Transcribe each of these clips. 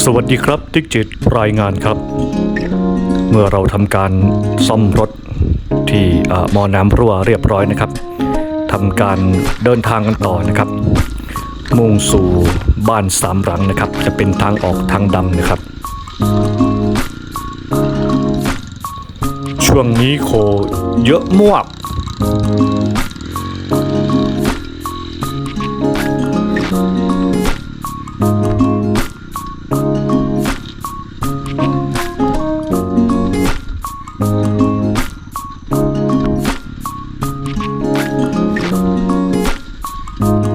สวัสดีครับติ๊กจิตรายงานครับ เมื่อเราทำการซ่อมรถที่เอ่อหมอน้ำรั่วเรียบร้อยนะครับทำการเดินทางกันต่อนะครับ มุ่งสู่บ้านสามหลังนะครับ จะเป็นทางออกทางดำนะครับ ช่วงนี้โคเยอะมาก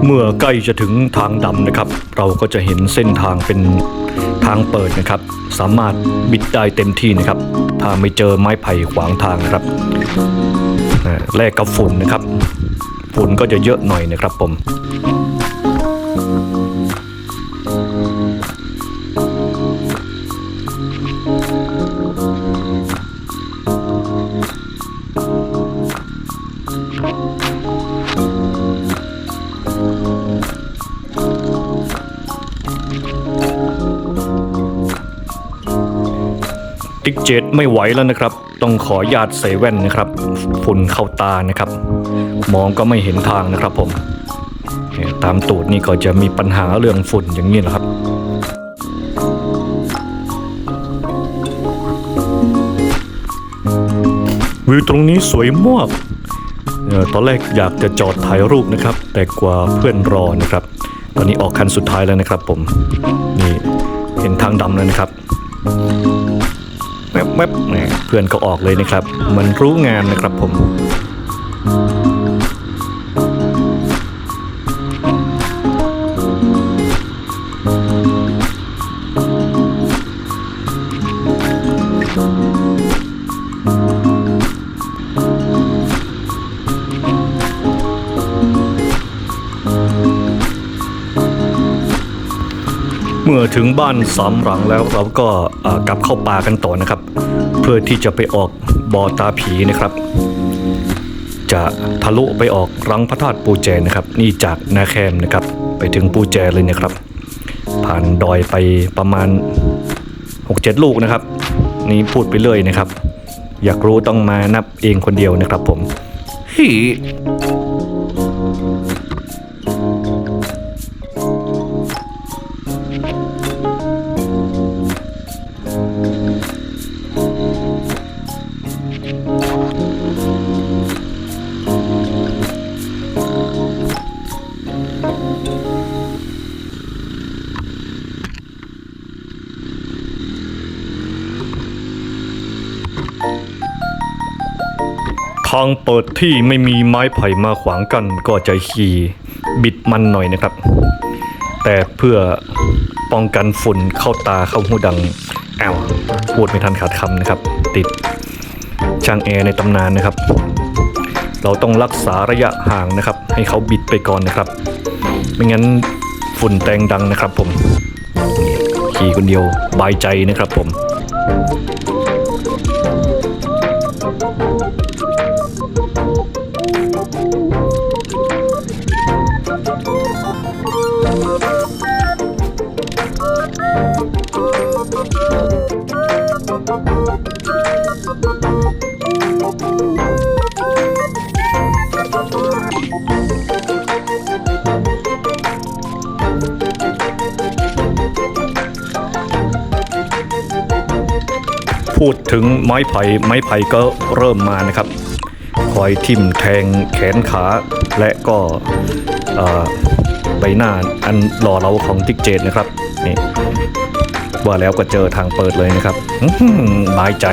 เมื่อใกล้จะถึงทางดำนะครับ เราก็จะเห็นเส้นทางเป็นทางเปิดนะครับ สามารถบิดได้เต็มที่นะครับ ถ้าไม่เจอไม้ไผ่ขวางทางนะครับแลกกับฝุ่นนะครับ ฝุ่นก็จะเยอะหน่อยนะครับผม ติ๊กเจ็ดไม่ไหวแล้วนะครับ ต้องขอญาตใส่แว่นนะครับ ฝุ่นเข้าตานะครับ มองก็ไม่เห็นทางนะครับผม ตามตูดนี่ก็จะมีปัญหาเรื่องฝุ่นอย่างนี้แหละครับวิวตรงนี้สวยมากตอนแรกอยากจะจอดถ่ายรูปนะครับ แต่กว่าเพื่อนรอนะครับ ตอนนี้ออกคันสุดท้ายแล้วนะครับผม นี่เห็นทางดำแล้วนะครับ แวบแวบเพื่อนก็ออกเลยนะครับ มันรู้งานนะครับผม เมื่อถึงบ้านสามหลังแล้วเราก็กลับเข้าป่ากันต่อนะครับ เพื่อที่จะไปออกบ่อตาผีนะครับ จะทะลุไปออกรังพระธาตุปูแจนะครับ นี่จากนาแคมนะครับ ไปถึงปูแจเลยนะครับ ผ่านดอยไปประมาณ 6-7 ลูกนะครับ นี่พูดไปเลยนะครับ อยากรู้ต้องมานับเองคนเดียวนะครับผมฮี ทางเปิดที่ไม่มีไม้ไผ่มาขวางกันก็จะขี่บิดมันหน่อยนะครับ แต่เพื่อป้องกันฝุ่นเข้าตาเข้าหูดังแอวพูดไม่ทันขาดคำนะครับ ติดช่างแอร์ในตำนานนะครับ เราต้องรักษาระยะห่างนะครับ ให้เขาบิดไปก่อนนะครับ ไม่งั้นฝุ่นแตงดังนะครับผมขี่คนเดียวบายใจนะครับผม พูดถึงไม้ไผ่ไม้ไผ่ก็เริ่มมานะครับคอยทิ่มแทงแขนขาและก็ใบหน้าอันหล่อเหลาของติ๊กเจนนะครับนี่ว่าแล้วก็เจอทางเปิดเลยนะครับอื้อหือบายใจ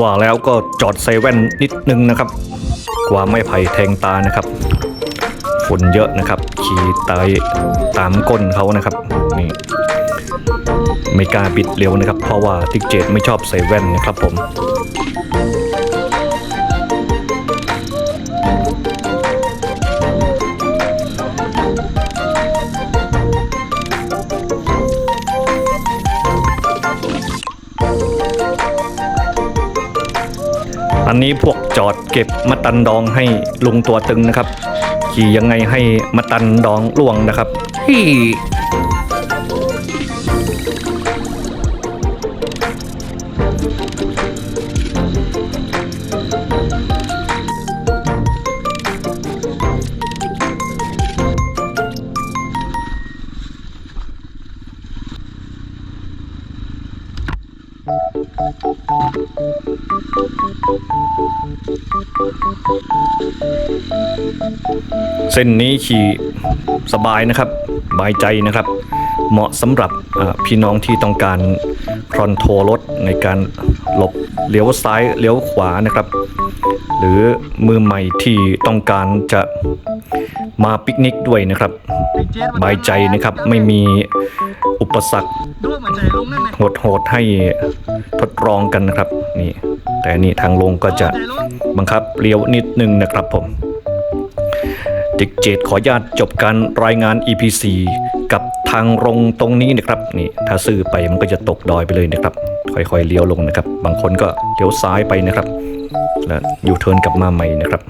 ว่าแล้วก็จอดใส่แว่นนิดนึงนะครับ ว่าไม่ไผ่แทงตานะครับฝุ่นเยอะนะครับ ขี่ตายตามก้นเขานะครับนี่ไม่กล้าบิดเร็วนะครับ เพราะว่าติ๊กเจตไม่ชอบใส่แว่นนะครับผมอันนี้พวก จอดเก็บมะตันดองให้ลุงตัวตึงนะครับ ขี่ยังไงให้มะตันดองล่วงนะครับฮี่ เส้นนี้ขี่สบายนะครับบายใจนะครับ เหมาะสำหรับพี่น้องที่ต้องการคอนโทรรถในการหลบเลี้ยวซ้ายเลี้ยวขวานะครับ หรือมือใหม่ที่ต้องการจะมาปิกนิกด้วยนะครับบายใจนะครับไม่มีอุปสรรคดูเหมือนใจลงนั่นไงโหดๆให้ทดลองกันนะครับนี่แต่นี่ทางลงก็จะบังคับเลี้ยวนิดนึงนะครับผมดิกเจตขออนุญาตจบการรายงาน EPC กับทางลงตรงนี้นะครับนี่ถ้าซื่อไปมันก็จะตกดอยไปเลยนะครับ ค่อยๆเลี้ยวลงนะครับ บางคนก็เลี้ยวซ้ายไปนะครับ แล้วยูเทิร์นกลับมาใหม่นะครับ